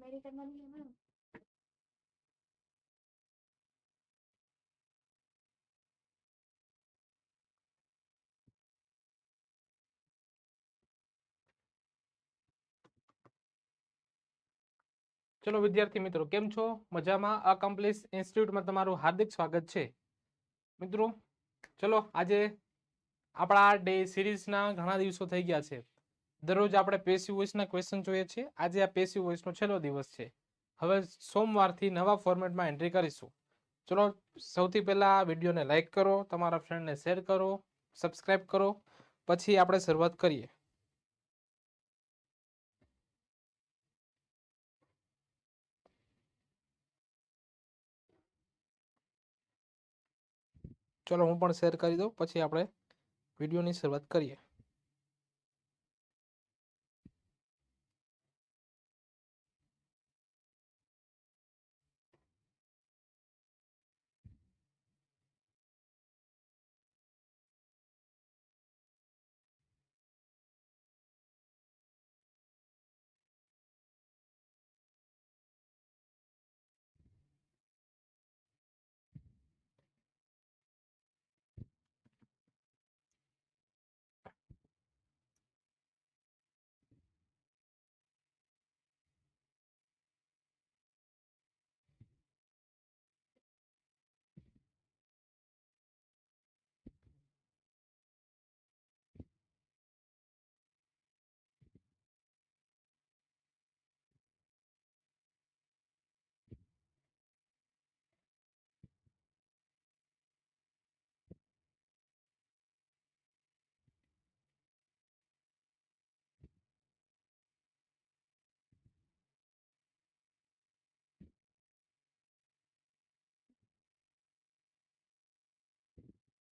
મેડિકલમાં નહીં એમાં ચલો વિદ્યાર્થી મિત્રો, કેમ છો? મજામાં? અકમ્પ્લીસ ઇન્સ્ટિટ્યૂટમાં તમારું હાર્દિક સ્વાગત છે. મિત્રો, ચલો આજે આપણા ડે સિરીઝના ઘણા દિવસો થઈ ગયા છે. દરરોજ આપણે પેસી વોઇસના ક્વેશ્ચન જોઈએ છીએ. આજે આ પેસી વોઇસનો છેલ્લો દિવસ છે. હવે સોમવારથી નવા ફોર્મેટમાં એન્ટ્રી કરીશું. ચલો, સૌથી પહેલા આ વિડીયોને લાઇક કરો, તમારા ફ્રેન્ડને શેર કરો સબસ્ક્રાઈબ કરો, પછી આપણે શરૂઆત કરીએ. ચલો, હું પણ શેર કરી દઉં, પછી આપણે વિડીયોની શરૂઆત કરીએ.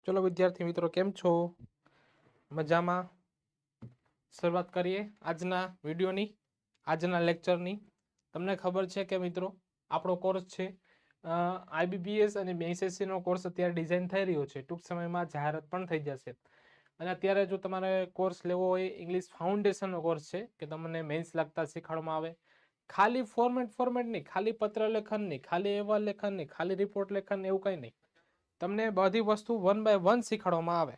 ચલો વિદ્યાર્થી મિત્રો, કેમ છો? મજામાં? શરૂઆત કરીએ આજના વિડીયોની, આજના લેક્ચરની. તમને ખબર છે કે મિત્રો, આપણો કોર્સ છે આઈબીબીએસ અને બીએસએસસીનો કોર્સ અત્યારે ડિઝાઇન થઈ રહ્યો છે. ટૂંક સમયમાં જાહેરાત પણ થઈ જશે. અને અત્યારે જો તમારે કોર્સ લેવો હોય ઇંગ્લિશ ફાઉન્ડેશનનો કોર્સ છે, કે તમને મેન્સ લગતા શીખવાડવામાં આવે. ખાલી ફોર્મેટ ફોર્મેટ નહીં, ખાલી પત્ર લેખન નહીં, ખાલી અહેવાલ લેખન નહીં, ખાલી રિપોર્ટ લેખન એવું કંઈ નહીં. તમને બધી વસ્તુ વન બાય વન શીખવાડવામાં આવે.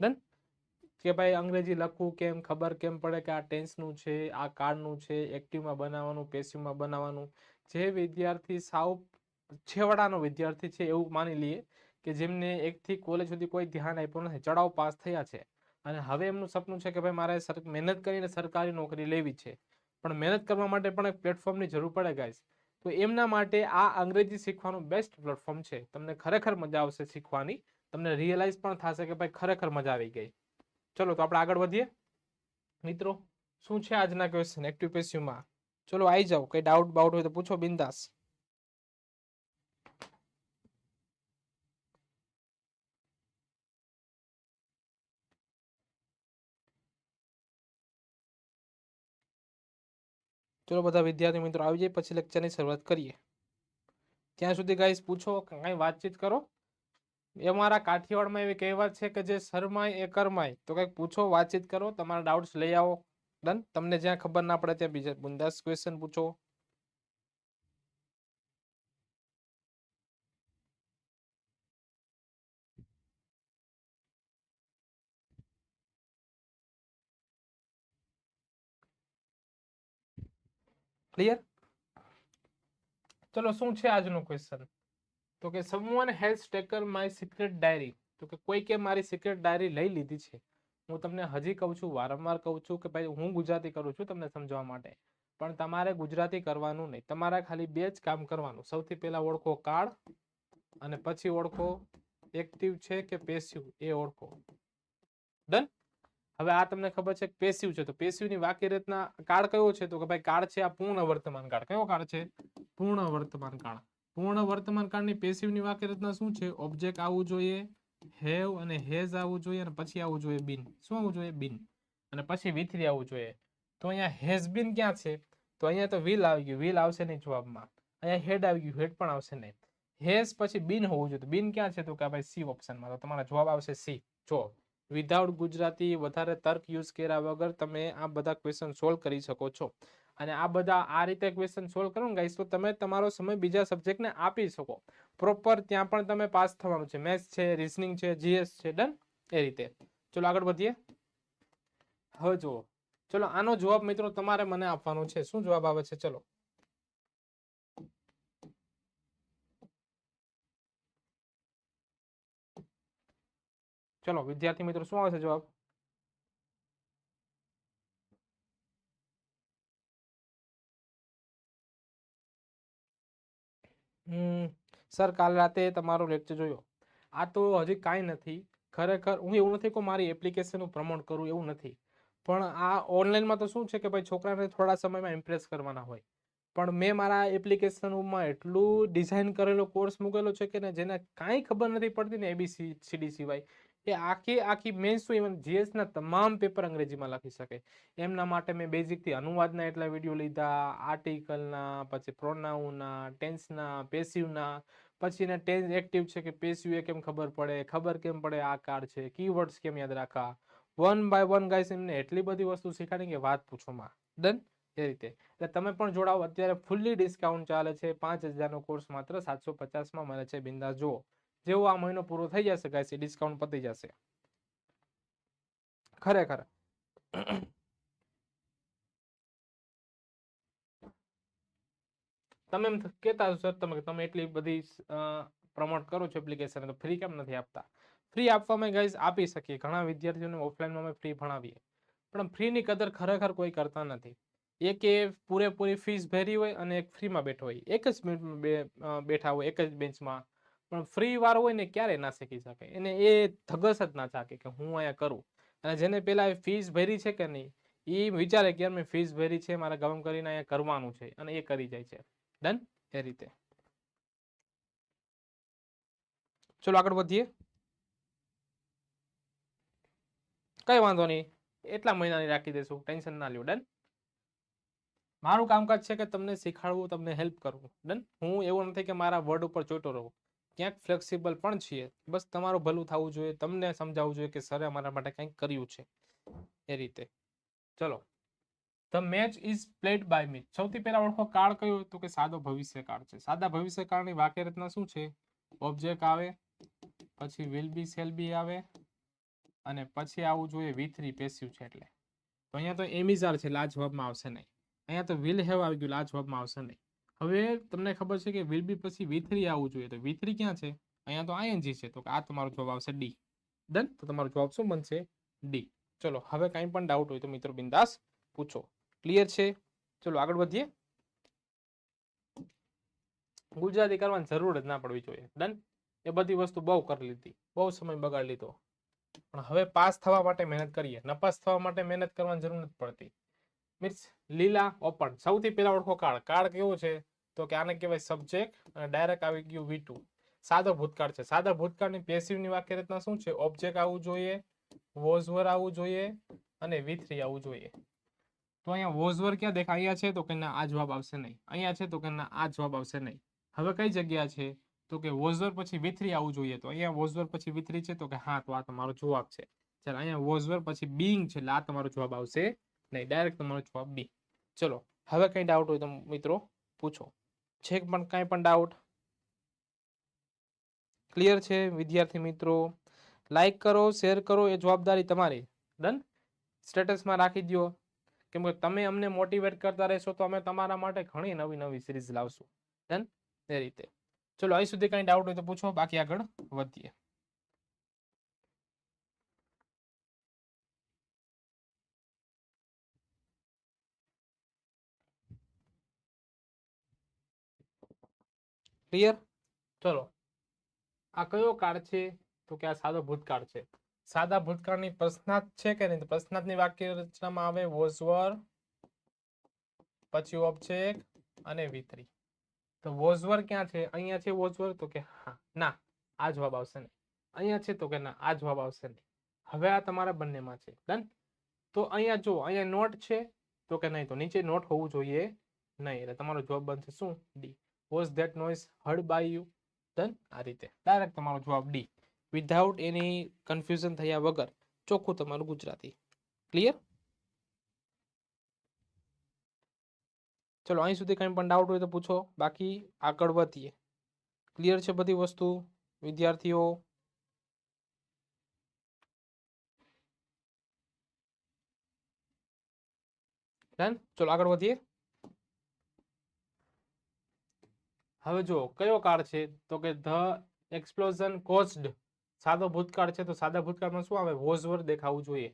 ડન કે ભાઈ અંગ્રેજી લખવું કેમ, ખબર કેમ પડે કે આ ટેન્સનું છે, આ કાર્ડનું છે એક્ટિવમાં બનાવવાનું પેસિવમાં બનાવવાનું. જે વિદ્યાર્થી સાવ છેવાડાનો વિદ્યાર્થી છે એવું માની લઈએ કે જેમને એકથી કોલેજ સુધી કોઈ ધ્યાન આપ્યું નથી ચડાવ પાસ થયા છે. અને હવે એમનું સપનું છે કે ભાઈ મારે મહેનત કરીને સરકારી નોકરી લેવી છે. પણ મહેનત કરવા માટે પણ એક પ્લેટફોર્મની જરૂર પડે ગાઈસ તો એમના માટે આ અંગ્રેજી શીખવાનું બેસ્ટ પ્લેટફોર્મ છે. તમને ખરેખર મજા આવશે શીખવાની. તમને રિયલાઇઝ પણ થશે કે ભાઈ ખરેખર મજા આવી ગઈ. ચલો, તો આપણે આગળ વધીએ. મિત્રો, શું છે આજના ક્વેશ્ચન એક્ટિવ પેસ્યુમાં ચલો આવી જાઓ. કઈ ડાઉટ બાઉટ હોય તો પૂછો, બિંદાસ. ચલો બધા વિદ્યાર્થી મિત્રો, આવી જાય પછી લેક્ચરની શરૂઆત કરીએ. ત્યાં સુધી ગાઈસ પૂછો, કાંઈ વાતચીત કરો. એ અમારા કાઠિયાવાડમાં એવી કહેવત છે કે જે શરમાય એ કરમાય. તો કંઈક પૂછો, વાતચીત કરો, તમારા ડાઉટ્સ લઈ આવો. ડન તમને જ્યાં ખબર ના પડે ત્યાં બીજા, બુંદાસ ક્વેશ્ચન પૂછો. ક્લિયર ચલો, શું છે આજનો ક્વેશ્ચન તો કે someone has taken my secret diary તો કે, કોઈ કે મારી સિક્રેટ ડાયરી લઈ લીધી છે. હું તમને હજી કહું છું, વારંવાર કહું છું કે ભાઈ, હું ગુજરાતી કરું છું તમને સમજવા માટે. પણ તમારે ગુજરાતી કરવાનું નહીં. તમારે ખાલી બે જ કામ કરવાનું. સૌથી પહેલા ઓળખો કાળ અને પછી ઓળખો એક્ટિવ છે કે પેસિવ એ ઓળખો. ડન હવે આ તમને ખબર છે પેસિવ છે. તો પેસિવની વાક્ય રચના કાળ કયો છે? તો કે ભાઈ કાળ છે આ પૂર્ણ વર્તમાન કાળ. કયો કાળ છે? પૂર્ણ વર્તમાન કાળ. પૂર્ણ વર્તમાન કાળની પેસિવની વાક્ય રચના શું છે? ઓબ્જેક્ટ આવવું જોઈએ હેવ અને હેઝ આવવું જોઈએ અને પછી આવવું જોઈએ બિન શું આવવું જોઈએ? બિન અને પછી વિથરી આવવું જોઈએ. તો અહીંયા હેઝ બિન ક્યાં છે? તો અહીંયા તો વિલ આવી ગયું. વિલ આવશે નહીં જવાબમાં. અહીંયા હેડ આવી ગયું. હેડ પણ આવશે નહીં. હેઝ પછી બિન હોવું જોઈએ. તો બિન ક્યાં છે? તો કે ભાઈ સી ઓપ્શનમાં તો તમારો જવાબ આવશે સી જો. વિધાઉટ ગુજરાતી વધારે તર્ક યુઝ કર્યા વગર તમે આ બધા ક્વેશ્ચન સોલ્વ કરી શકો છો. અને આ બધા આ રીતે ક્વેશ્ચન સોલ્વ કરો ને ગાઈસ તો તમે તમારો સમય બીજા સબ્જેક્ટને આપી શકો. પ્રોપર ત્યાં પણ તમે પાસ થવાનું છે. મેથ્સ છે રિઝનિંગ છે જીએસ છે ડન એ રીતે. ચલો આગળ વધીએ. હવે જુઓ. ચલો આનો જવાબ મિત્રો તમારે મને આપવાનો છે. શું જવાબ આવે છે? ચલો. ચલો, વિદ્યાર્થી મિત્રો, શું આવે જવાબ? હમ, સર, કાલ રાતે તમારો લેક્ચર જોયો. આ તો હજી કાંઈ નથી. ખરેખર, હું એવું નથી કે મારી એપ્લિકેશનનું પ્રમોટ કરું, એવું નથી. પણ આ ઓનલાઈનમાં તો શું છે કે ભાઈ છોકરાને થોડા સમયમાં ઇમ્પ્રેસ કરવાના હોય. પણ મેં મારા એપ્લિકેશનમાં એટલું ડિઝાઇન કરેલો કોર્સ મૂકેલો છે કે જેને કાંઈ ખબર નથી પડતી ને એબીસી સીડી સિવાય એ આખી આખી મેન્સ ઇવન જીએસના તમામ પેપર અંગ્રેજીમાં લખી શકે. એમના માટે મેં બેઝિકથી અનુવાદના એટલા વીડિયો લીધા આર્ટિકલના પછી પ્રોનાઉના ટેન્સના પેસિવના પછી એને ટેન્સ એક્ટિવ છે કે પેસિવ એ કેમ ખબર પડે, ખબર કેમ પડે, આ કાર્ડ છે કીવર્ડ્સ કેમ યાદ રાખવા વન બાય વન ગાઈસ એમને એટલી બધી વસ્તુ શીખાડી કે વાત પૂછોમાં. ડન એ રીતે. એટલે તમે પણ જોડાઓ. અત્યારે ફૂલ્લી ડિસ્કાઉન્ટ ચાલે છે. પાંચ હજારનો કોર્સ માત્ર સાતસો પચાસમાં મળે છે. બિંદાસ જુઓ. જેવો આ મહિનો પૂરો થઈ જશે ગાઈસ એ ડિસ્કાઉન્ટ પતી જશે. ખરેખર. તમે એમ કહેતા હશો સર તમે તમે એટલી બધી પ્રમોટ કરો છો એપ્લિકેશન તો ફ્રી કેમ નથી આપતા? ફ્રી આપવામાં ગાઈઝ આપી શકીએ. ઘણા વિદ્યાર્થીઓને ઓફલાઈનમાં અમે ફ્રી ભણાવીએ. પણ ફ્રીની કદર ખરેખર કોઈ કરતા નથી. એક એ પૂરેપૂરી ફીસ ભરી હોય અને એક ફ્રીમાં બેઠો હોય. એક જ મિનિટમાં બેઠા હોય એક જ બેન્ચમાં પણ ફ્રી વાળો હોય ને ક્યારે ના શીખી શકે? એને એ ધગસ જ ના ચાકે કે હું અહીંયા કરું. અને જેને પેલા ફીસ ભરી છે કે નહીં એ વિચારે કે મેં ફીસ ભરી છે, મારે ગમ કરીને અહીંયા કરવાનું છે, અને એ કરી જાય છે. ડન એ રીતે. ચલો આગળ વધીએ. કઈ વાંધો નહીં. એટલા મહિનાની રાખી દેશું ટેન્શન ના લ્યો. ડન મારું કામકાજ છે કે તમને શીખવાડવું, તમને હેલ્પ કરવું. ડન હું એવું નથી કે મારા વર્ડ ઉપર ચોટો રહું. ક્યાંક ફ્લેક્સિબલ પણ છીએ. બસ તમારું ભલું થવું જોઈએ. તમને સમજાવવું જોઈએ કે સરે અમારા માટે કંઈક કર્યું છે. એ રીતે. ચલો. The match is played by me સૌથી પહેલા ઓળખો કાળ કયો તો કે સાદો ભવિષ્ય કાળ છે? સાદા ભવિષ્ય કાળની વાક્ય રચના શું છે? ઓબ્જેક્ટ આવે, પછી વિલ બી સેલ બી આવે, અને પછી આવવું જોઈએ વી થ્રી પેસિવ છે એટલે. તો અહીંયા તો એમિઝાર છે લા જવાબમાં આવશે નહીં. અહીંયા તો વિલ હેવ આવી ગયું લા જવાબમાં આવશે નહીં. હવે તમને ખબર છે કે વિલ બી પછી વી આવવું જોઈએ. તો વી ક્યાં છે? અહીંયા તો આઈએનજી છે. તો આ તમારો જવાબ આવશે ડી ડન તો તમારો જવાબ શું બનશે? ડી ચલો, હવે કાંઈ પણ ડાઉટ હોય તો મિત્રો બિંદાસ પૂછો. ક્લિયર છે? ચલો, આગળ વધીએ. ગુજરાતી કરવાની જરૂર જ ના પડવી જોઈએ. ડન એ બધી વસ્તુ બહુ કરી લીધી. બહુ સમય બગાડી લીધો. પણ હવે પાસ થવા માટે મહેનત કરીએ. નપાસ થવા માટે મહેનત કરવાની જરૂર નથી પડતી. મીન્સ લીલા ઓપન સૌથી પહેલા ઓળખો કાળ કાળ કેવો છે? તો કે આને કહેવાય સબ્જેક્ટ અને ડાયરેક્ટ આવી ગયું વી સાદો ભૂતકાળ છે. સાદા ભૂતકાળની પેસિવની વાક્ય રચના શું છે? ઓબ્જેક્ટ આવવું જોઈએ વોઝવર આવવું જોઈએ અને વી થ્રી આવવું જોઈએ. તો અહીંયા વોઝવર ક્યાં દેખાય? અહીંયા છે તો કે ના, આ જવાબ આવશે નહીં. અહીંયા છે તો કે ના, આ જવાબ આવશે નહીં. હવે કઈ જગ્યા છે? તો કે વોઝવર પછી વી થ્રી આવવું જોઈએ. તો અહીંયા વોઝવર પછી વી થ્રી છે તો કે હા, તો આ તમારો જવાબ છે. ચાલો, અહીંયા વોઝવર પછી બીંગ છે એટલે આ તમારો જવાબ આવશે નહીં. ડાયરેક્ટ તમારો જવાબ બી ચલો, હવે કઈ ડાઉટ હોય તો મિત્રો પૂછો. છે પણ કાંઈ પણ ડાઉટ ક્લિયર છે? વિદ્યાર્થી મિત્રો લાઈક કરો શેર કરો, એ જવાબદારી તમારી. ડન સ્ટેટસમાં રાખી દો કેમ કે તમે અમને મોટિવેટ કરતા રહેશો, તો અમે તમારા માટે ઘણી નવી નવી સિરીઝ લાવશું. ડન એ રીતે. ચલો, અહીં સુધી કાંઈ ડાઉટ હોય તો પૂછો, બાકી આગળ વધીએ. ક્લિયર ચલો. આ કયો કાળ છે? તો કે આ સાદો ભૂતકાળ છે. સાદા ભૂતકાળની પ્રશ્નાર્થ છે કે નહીં? પ્રશ્નાર્થની વાક્ય રચનામાં આવે વોઝવર પછી ઓબ્જેક્ટ અને વિતરી. તો વોઝવર ક્યાં છે? અહીંયા છે વોઝવર તો કે હા. ના, આ જવાબ આવશે નહીં. અહીંયા છે તો કે ના, આ જવાબ આવશે નહીં. હવે આ તમારા બંનેમાં છે. ડન? તો અહીંયા જો અહીંયા નોટ છે તો કે નહીં? તો નીચે નોટ હોવું જોઈએ નહીં. એટલે તમારો જવાબ બનશે શું? D was that noise heard by you then આ રીતે. ડાયરેક્ટ તમારો જવાબ ડી વિધાઉટ એની કન્ફ્યુઝન થયા વગર ચોખ્ખું તમારું ગુજરાતી. ક્લિયર ચલો, અહીં સુધી કંઈ પણ ડાઉટ હોય તો પૂછો. બાકી આગળ વધીએ. ક્લિયર છે બધી વસ્તુ, વિદ્યાર્થીઓ? ડન ચલો આગળ વધીએ. હવે જો કયો કાળ છે? તો કે ધ એક્સપ્લોઝન કોઝડ સાદો ભૂતકાળ છે, તો સાદા ભૂતકાળમાં શું આવે? વોઝવર દેખાવું જોઈએ.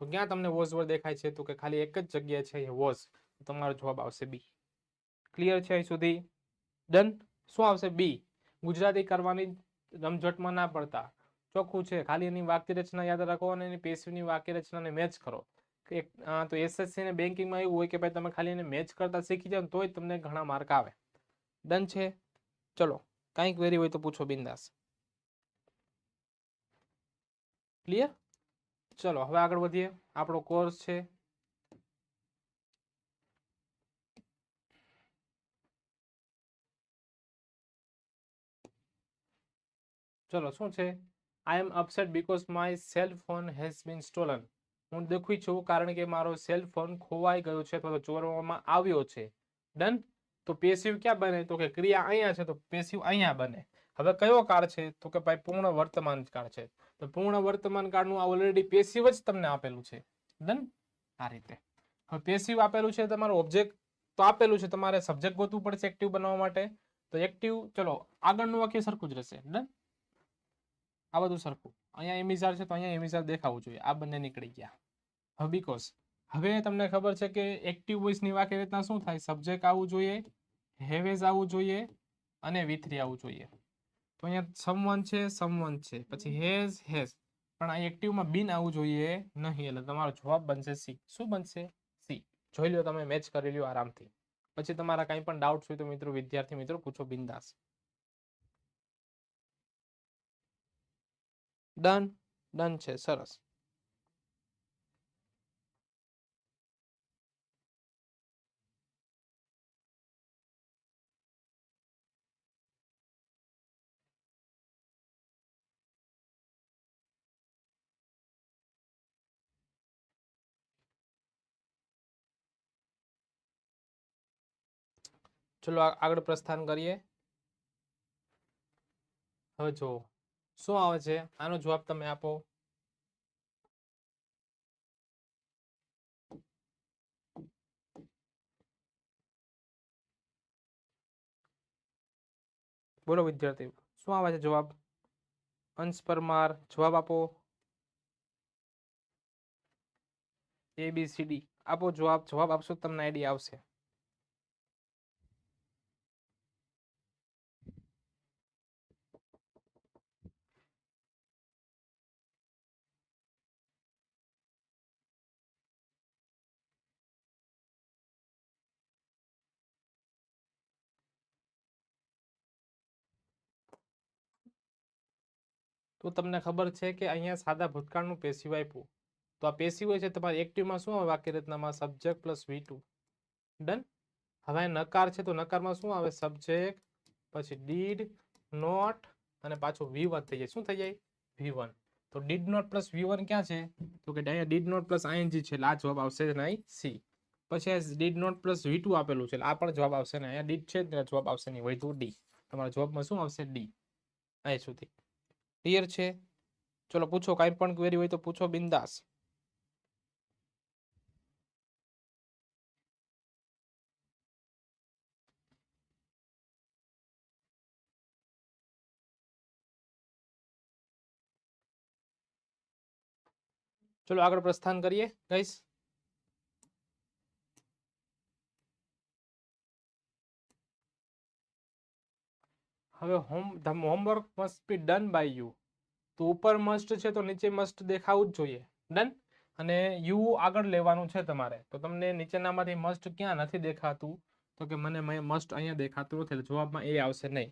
તો ક્યાં તમને વોઝવર દેખાય છે? તો કે ખાલી એક જ જગ્યાએ છે અહીંયા વોઝ. તમારો જવાબ આવશે બી. ક્લિયર છે અહીં સુધી? ડન શું આવશે? બી. ગુજરાતી કરવાની રમઝટમાં ના પડતા. ચોખ્ખું છે. ખાલી એની વાક્ય રચના યાદ રાખો અને એની પેશીવની વાક્ય રચનાને મેચ કરો. એક તો એસએસસી ને બેન્કિંગમાં એવું હોય કે ભાઈ તમે ખાલી એને મેચ કરતા શીખી જાઓ તોય તમને ઘણા માર્ક આવે. ડન છે? ચલો કાંઈક વેરી હોય તો પૂછો બિંદાસ. ક્લિયર ચલો, હવે આગળ વધીએ. આપણો કોર્સ છે. ચલો, શું છે? I am upset because my cell phone has been stolen હું દુઃખી છું કારણ કે મારો સેલ ફોન ખોવાઈ ગયો છે અથવા તો ચોરવામાં આવ્યો છે. ડન? તો પેસિવ ક્યાં બને? તો કે ક્રિયા અહીંયા છે, તો પેસિવ અહીંયા બને. હવે કયો કાળ છે? તો કે ભાઈ પૂર્ણ વર્તમાન કાળ છે. તો પૂર્ણ વર્તમાન કાળનું આ ઓલરેડી પેસિવ જ તમને આપેલું છે. ડન આ રીતે. હવે પેસિવ આપેલું છે તમારું ઓબ્જેક્ટ તો આપેલું છે. તમારે સબ્જેક્ટ ગોતવું પડશે એક્ટિવ બનાવવા માટે. તો એક્ટિવ ચલો, આગળનું વાક્ય સરખું જ રહેશે. ડન આ બધું સરખું. અહીંયા એમિઝાર છે, તો અહીંયા એમિઝાર દેખાવું જોઈએ. આ બંને નીકળી ગયા. હવે બીકોઝ હવે તમને ખબર છે કે એક્ટિવ વોઇસની વાક્ય રીતના શું થાય? સબ્જેક્ટ આવવું જોઈએ. હેવેઝ આવવું જોઈએ અને વી થ્રી આવવું જોઈએ. તો અહીંયા સમવન છે સમવન છે. પછી હેઝ હેઝ. પણ આ એક્ટિવમાં બિન આવવું જોઈએ નહીં, એટલે તમારો જવાબ બનશે સી. શું બનશે? સી. જોઈ લો તમે મેચ કરી લ્યો આરામથી. પછી તમારા કંઈ પણ ડાઉટ હોય તો મિત્રો, વિદ્યાર્થી મિત્રો, પૂછો બિંદાસ. ડન ડન છે, સરસ. ચલો આ- આગળ પ્રસ્થાન કરીએ હવે જો શું આવે છે આનો જવાબ તમે આપો બોલો વિદ્યાર્થી શું આવે છે જવાબ અંશ પરમાર જવાબ આપો એ બી સી ડી આપો જવાબ જવાબ આપશો તો તમને આઈડિયા આવશે તો તમને ખબર છે કે અહીંયા સાદા ભૂતકાળનું પેસિવ આપ્યું. તો આ પેસી હોય છે તમારે એક્ટિવમાં શું આવે? વાક્ય રચનામાં સબ્જેક્ટ પ્લસ વી ડન? હવે નકાર છે તો નકારમાં શું આવે? સબ્જેક્ટ, પછી ડીડ, નોટ અને પાછું વી થઈ જાય. શું થઈ જાય? V one. તો did, not plus V one ક્યાં છે? તો કે અહીંયા ડીડ, નોટ પ્લસ આઈએનજી છે. આ જવાબ આવશે નહીં. સી. પછી did, not plus V two આપેલું છે. આ પણ જવાબ આવશે ને અહીંયા ડીડ છે જવાબ આવશે નહીં. વધુ ડી. તમારા જવાબમાં શું આવશે? ડી. અહીં સુધી. ક્લિયર છે? ચલો પૂછો, કાંઈ પણ ક્વેરી હોય તો પૂછો, બિંદાસ. ચલો આગળ પ્રસ્થાન કરીએ ગાઈસ હવે home the homework must be done by you તો ઉપર મસ્ટ છે તો નીચે મસ્ટ દેખાવું જ જોઈએ. ડન અને યુ આગળ લેવાનું છે તમારે. તો તમને નીચેનામાંથી મસ્ટ ક્યાં નથી દેખાતું? તો કે મને મસ્ટ અહીંયા દેખાતું નથી. જવાબમાં એ આવશે નહીં.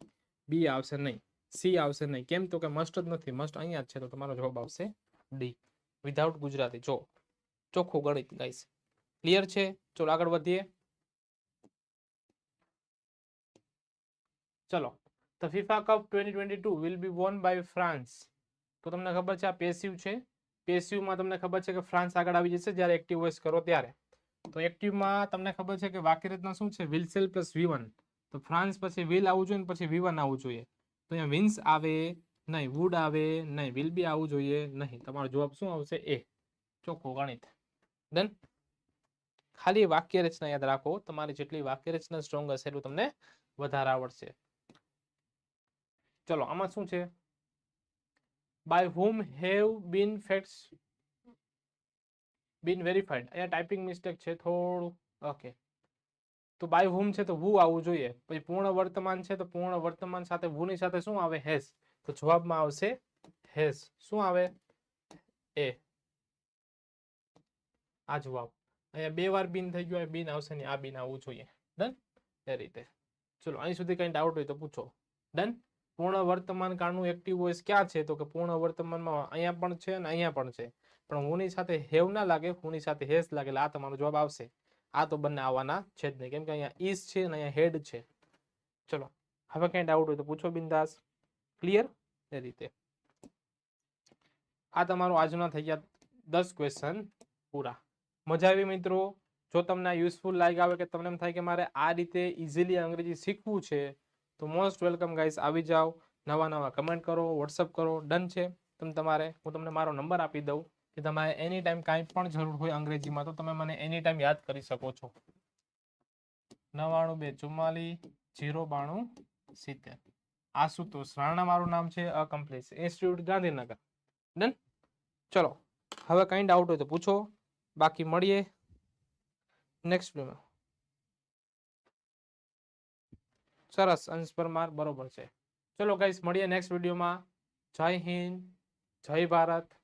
બી આવશે નહીં. સી આવશે નહીં. કેમ? તો કે મસ્ટ જ નથી. મસ્ટ અહીંયા જ છે. તો તમારો જવાબ આવશે ડી વિધાઉટ ગુજરાતી. જો. ચોખ્ખું ગણિત ગાઈસ ક્લિયર છે? ચલો આગળ વધીએ. ચલો. The FIFA cup 2022 will be won by France તો તમને ખબર છે આ પેસિવ છે. પેસિવમાં તમને ખબર છે કે ફ્રાન્સ આગળ આવી જશે જ્યારે એક્ટિવ વોઇસ કરો ત્યારે. તો એક્ટિવમાં તમને ખબર છે કે વાક્ય રચના શું છે? વિલસેલ પ્લસ વી તો ફ્રાન્સ પછી વિલ આવવું જોઈએ ને પછી વી આવવું જોઈએ. તો અહીંયા વિન્સ આવે નહીં વુડ આવે નહીં વિલ બી આવવું જોઈએ નહીં. તમારો જવાબ શું આવશે? એ ચોખ્ખો ગણિત. ડન ખાલી વાક્ય રચના યાદ રાખો. તમારી જેટલી વાક્ય રચના સ્ટ્રોંગ હશે એટલું તમને વધારે આવડશે. ચલો આમાં શું છે by whom have been facts been verified? અહીંયા ટાઈપિંગ મિસ્ટેક છે થોડું ઓકે તો બાય whom છે તો who આવવું જોઈએ? પછી પૂર્ણ વર્તમાન છે તો પૂર્ણ વર્તમાન સાથે who ની સાથે શું આવે? હેસ તો જવાબમાં આવશે હેસ શું આવે? એ આ જવાબ. અહીંયા બે વાર બિન થઈ ગયું બિન આવશે ને આ બિન આવવું જોઈએ. ડન એ રીતે. ચલો, અહીં સુધી કઈ ડાઉટ હોય તો પૂછો. ડન પૂર્ણ વર્તમાન કાળનું એક્ટિવ વોઇસ ક્યાં છે? તો કે પૂર્ણ વર્તમાનમાં અહીંયા પણ છે અને અહીંયા પણ છે. પણ હુંની સાથે હેવ ના લાગે, હુંની સાથે હેસ લાગે, એટલે આ તમારો જવાબ આવશે. આ તો બંને આવવાના છે જ નહીં. કેમ કે અહીંયા ઈસ છે અને અહીંયા હેડ છે. ચલો, હવે કઈ ડાઉટ હોય તો પૂછો બિંદાસ. ક્લિયર એ રીતે. આ તમારો આજના થઈ ગયા દસ ક્વેશ્ચન પૂરા. મજા આવી મિત્રો? જો તમને યુઝફુલ લાગ આવે કે તમને એમ થાય કે મારે આ રીતે ઇઝીલી અંગ્રેજી શીખવું છે તો મોસ્ટ વેલકમ ગાઈસ આવી જાઓ. નવા નવા કમેન્ટ કરો વોટ્સઅપ કરો. ડન છે. તમે તમારે, હું તમને મારો નંબર આપી દઉં કે તમારે એની ટાઈમ કાંઈ પણ જરૂર હોય અંગ્રેજીમાં, તો તમે મને એની ટાઈમ યાદ કરી શકો છો. નવાણું બે ચુમ્માલીસ, જીરો બાણું, સિત્તેર. આશુતોષ રાણા મારું નામ છે અકમ્પ્લીટ ઇન્સ્ટિટ્યૂટ ગાંધીનગર. ડન ચલો, હવે કંઈ ડાઉટ હોય તો પૂછો. બાકી મળીએ. નેક્સ્ટ વિડીયોમાં સરસ અંશ પરમાર બરોબર છે. ચલો ગાઈસ મળીએ નેક્સ્ટ વિડીયોમાં જય હિન્દ જય ભારત.